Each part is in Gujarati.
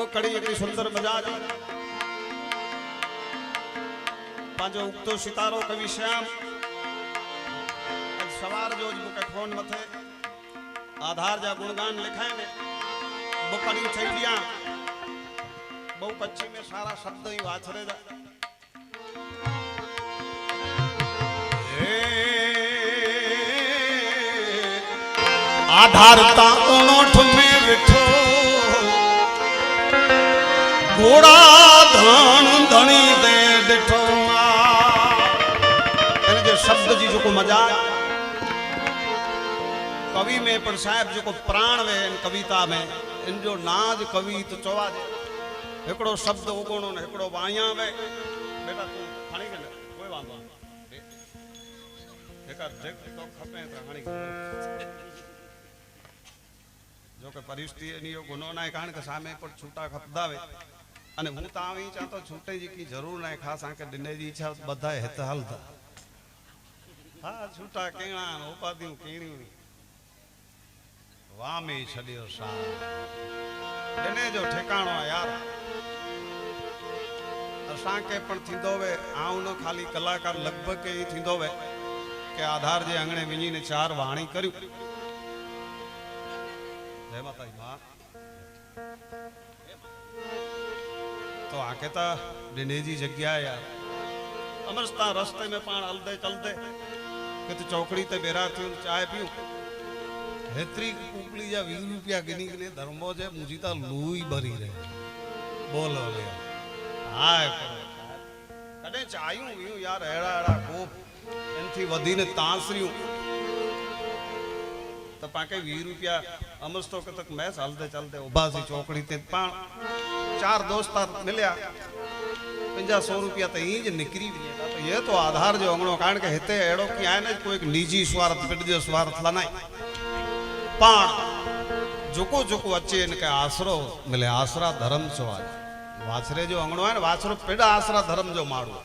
બકડી એટલી સુંદર મજા છે પાંજો ઉગતો સિતારો કવિ શ્યામ આજ સવાર જો જ મૂકે ફોન મથે આધાર જા ગુણગાન લખાય ને બકડી થઈ ગયા બહુ કચ્છી મેં સારા શબ્દ ઈ વાછરે જા આધારતા ઉણોઠ મેં વિઠો ઘોડા ધણ ધણી દે દીઠો એને જે શબ્દ जी जो को मजा कवि में पर साहब जो को प्राण वे इन कविता में इन जो नाज कवि तो चवा जे हिकिड़ो शब्द उगणो ने हिकिड़ो वाया वे बेटा तू खणी के न कोई वांदो न जेका जेक तो खपे त खणी જો કે પરિસ્થિતિની યો ગુનો ના કારણ કે સામે પણ છૂટા ખપદાવે અને હું તો આવી ચાહતો છૂટે જ કી જરૂર ના ખાસ આંકે દિને જી ઈચ્છા બધા હેત હાલતા. હા, છૂટા કેણા ઉપાધિયું કેણ્યું. વામે છડ્યો સા દિને જો ઠેકાણો યાર. અસાંકે પણ થીંદો વે આવું ન ખાલી કલાકાર લગભગ ઈ થીંદો વે કે આધાર જે આંગણે વિણીને ચાર વાણી કર્યું. જય માતાજી, માં. તો આ કહેતા ડિનેજી જગ્યા યાર. અમરસ્તા રસ્તે મેં પાણ હલદે ચલદે. કે તું ચોકડી તે બેરા થયું, ચાય પીયું હેત્રી ઉપલી જા વીસ રૂપિયા ગીની ગીને ધર્મો છે મુજીતા લૂઈ ભરી રહે. બોલો લે હાય કડે ચાયું વીયું યાર હેડા હેડા કોપ એનથી વધીને તાંસર્યું તો પાકે વીસ રૂપિયા અમસ્તો કતક મેસ હાલતે ચાલતે ઉભાસી ચોકડી તે પાણ. ચાર દોસ્તાર મળ્યા પંજા સો રૂપિયા તો અહીં જ નીકળી ગયા. એ તો આધાર જો હમણો, કારણ કે હેતે એડો ક્યાંય ને કોઈક નિજી સ્વાર્થ પેટજો સ્વાર્થ લનાય પણ જોકો જોકો વચ્ચે એને કે આશરો એટલે આશરા ધર્મ છો આજ. વાછરે જો અંગણો હોય ને વાછરો પેડા આશરા ધર્મ જો મારું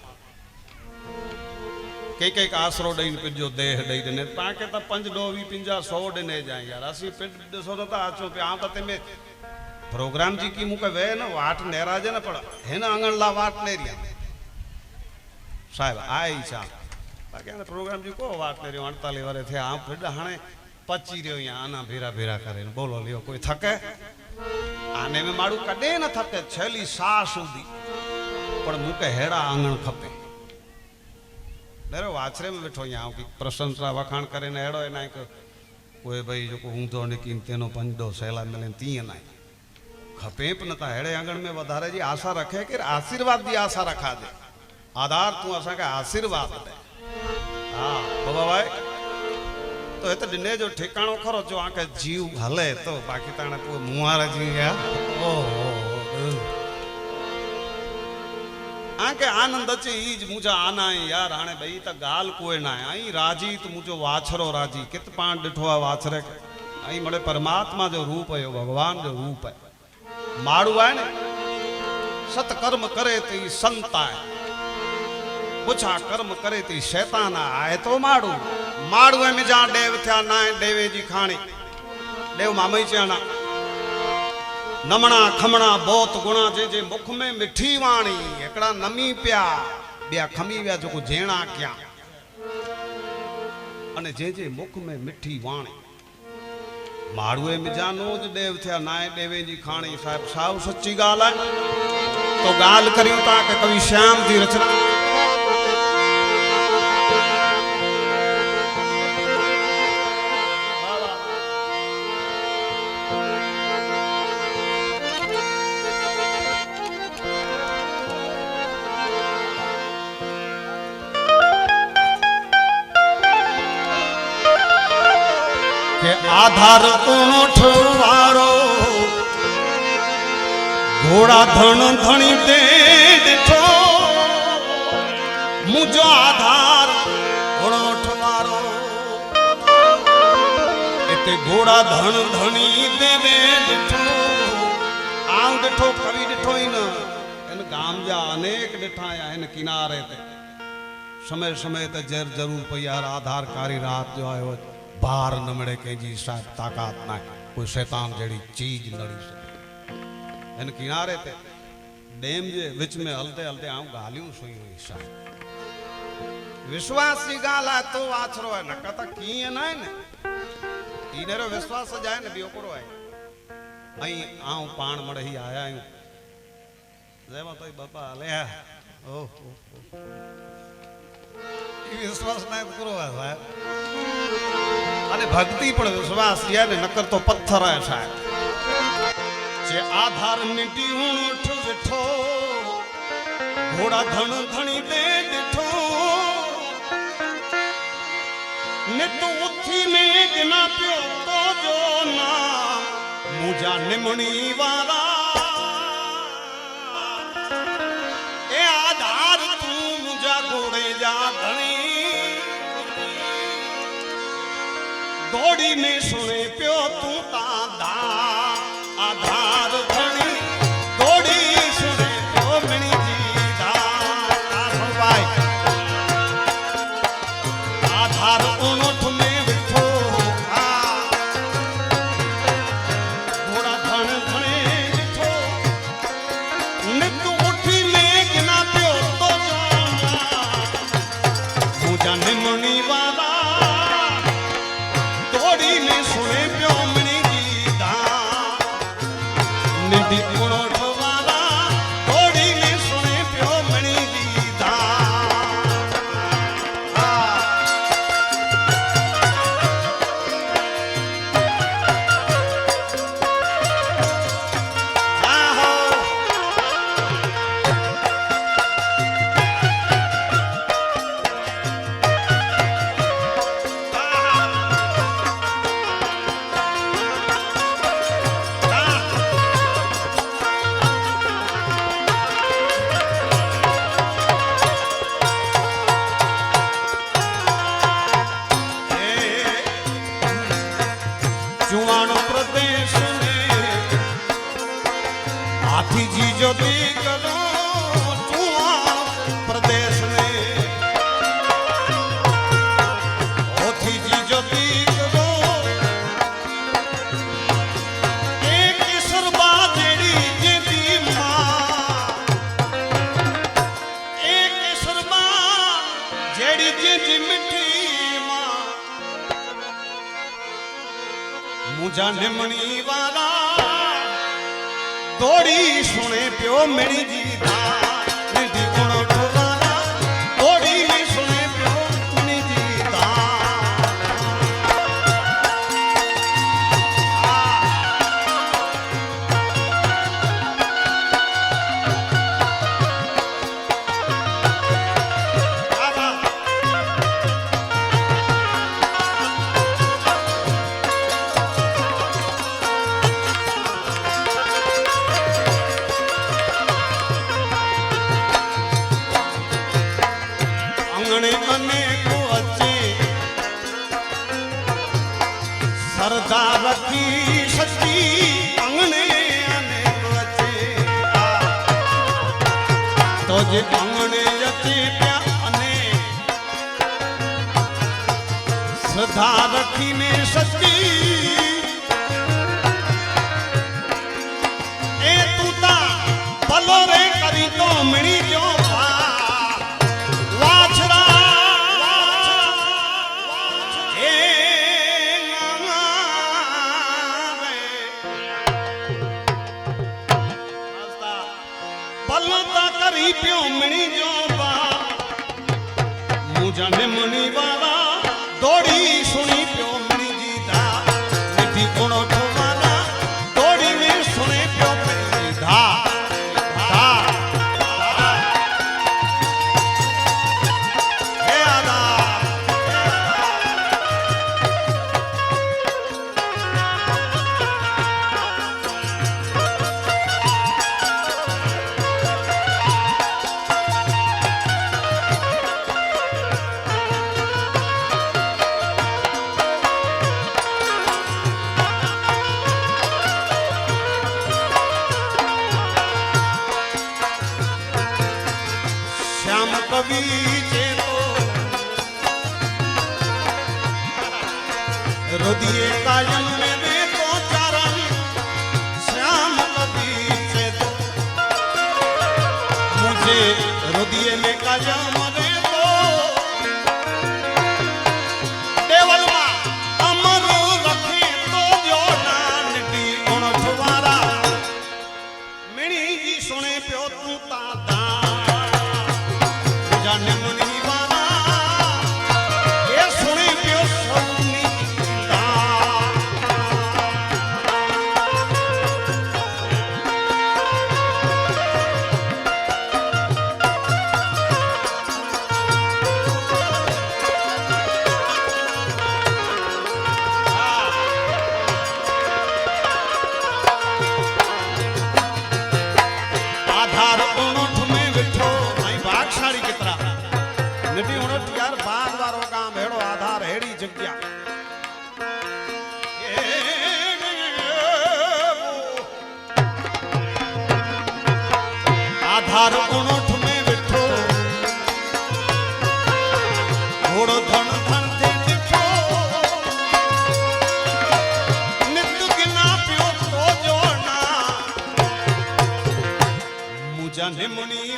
કઈ કંઈક આશરો દઈને પીજો દેહ દઈને પાંકે તો પંજ ડો વી પિંજા સો ડને જાય યાર. અસી પેટ સો નતા આચો પે આ તો તમે ಪ್ರೋಗ್ರಾಮ್ಜಿ ಕಿ ಮುಖ ವೇನ ವಾಟ್ ನೇರಾಜನ ಪಡ ಹೆನ ಅಂಗಣಲಾ ವಾಟ್ ನೇರಿಯ સાહેબ, આ ઈચ્છા બાકી આને પ્રોગ્રામજી કો વાત કરી અડતાલીસ વરે થયા. આમ ફેડા હાણે પચી રહ્યો અહીંયા, આના ભેરા ભેરા કરીને. બોલો, લ્યો, કોઈ થકે? આને મેં મારું કદે ન થકે, છેલ્લી સા સુધી. પણ મૂકે હેડા આંગણ ખપે. ડરે વાછરે મેં બેઠો અહીંયા આવું પ્રશંસા વખાણ કરીને હેડો એ નાય કોઈ ભાઈ જો ઊંધો ને કીમ તેનો પંજો સહેલા મેલે તીએ નાય. खपेप न तो ता अड़े आंगण में वधारे जी, आशा रखे कि आशीर्वाद दी आशा रखा दे। आधार तू असा के आशीर्वाद दे। हाँ बाबा भाई तो ये तो डिने जो ठिकाणो खरो जो आके जीव हले तो बाकी तो ताने पूरे मुहार जी गया ओहो आके आनंद अचे ईज मुझा आना है यार हाणे भई त गाल कोई ना है। आई राज़ी तो मुंहिंजो वाछरो राज़ी, कित पाण ॾिठो वाछरे आई मड़े परमात्मा जो रूप है भगवान जो रूप है। માળું આવે ને સત્કર્મ કરે તે સંતાય. ઓછા કર્મ કરે તે શેતાના આય તો માળું. માળું એમ જ્યાં દેવ થયા નાય દેવેજી ખાણી. દેવ મામઈ ચાના નમણા ખમણા બોત ગુણા જે જે મુખ મે મીઠી વાણી. એકડા નમી પ્યા. બે ખમી વ્યા જો જેણા ક્યાં. અને જે જે મુખ મે મીઠી વાણી. મારું એમ જાનો જ દેવ થયા નાય દેવેજી ખાણી સાહેબ સાવ સચ્ચી ગાલ તો ગાલ કર્યું તા કે કવિ શ્યામજી રચના આધાર ઊંઠ વારો ઘોડા ધણ ધણી દે દીઠો. મુજો આધાર, ઊંઠ વારો એટલે ઘોડા ધણ ધણી દે દીઠો. આમ દીઠો કરી દીઠો ને એને ગામ જા અનેક દીઠાયા એને કિનારે તે. સમય સમય તે જર જરૂર પૈયાર, આધાર કારી રાત જો આવ્યો છે. ભાર ન મળે કેજી સાહેબ તાકાત ના કોઈ શૈતાન જેવી ચીજ નડી શકે. એને કિનારે તે ડેમ જે વિચ મેં હલતે હલતે આમ ગાલ્યું સુઈ હોય સાહેબ. વિશ્વાસની ગાલા તો વાછરો હોય. ને કતા કી ના ને. ઈને રો વિશ્વાસ જ આય ને બેકોરો આય. અહીં આઉં પાણ મળે હી આયા હું જેમાં તોય બાપા હાલ્યા ઓહો વિશ્વાસ ના કરો સાહેબ. અને ભક્તિ પણ વિશ્વાસ છે ને, નકર તો પથ્થર સાહેબ જે આધાર નીટી ઊંઠ બેઠો ઘોડા ધણ ધણી દે દીઠો ને તો ઉઠી ને ના પ્યો તો જો ના મુજા નિમણી વાળા દોડીને સુણે પ્યો તું નિધિ જુવાણ પ્રદેશ ને હાથીજી જો દીકરો જુવાણ મુજા નિમણી વાલા દોડી સુણે પ્યો મેળી જીધા નિધિ ગુણો આંગણે અને વચ્ચે સરદાર રખી સતી આંગણે અનેક વચ્ચે તો જે જતી ત્યાં અને શ્રદ્ધા રખીને પ્યો મણી જો બા મુજાને મણી વાળા रोदिए कायम में मुझे रोदिए में कायम મુજાને મુનિ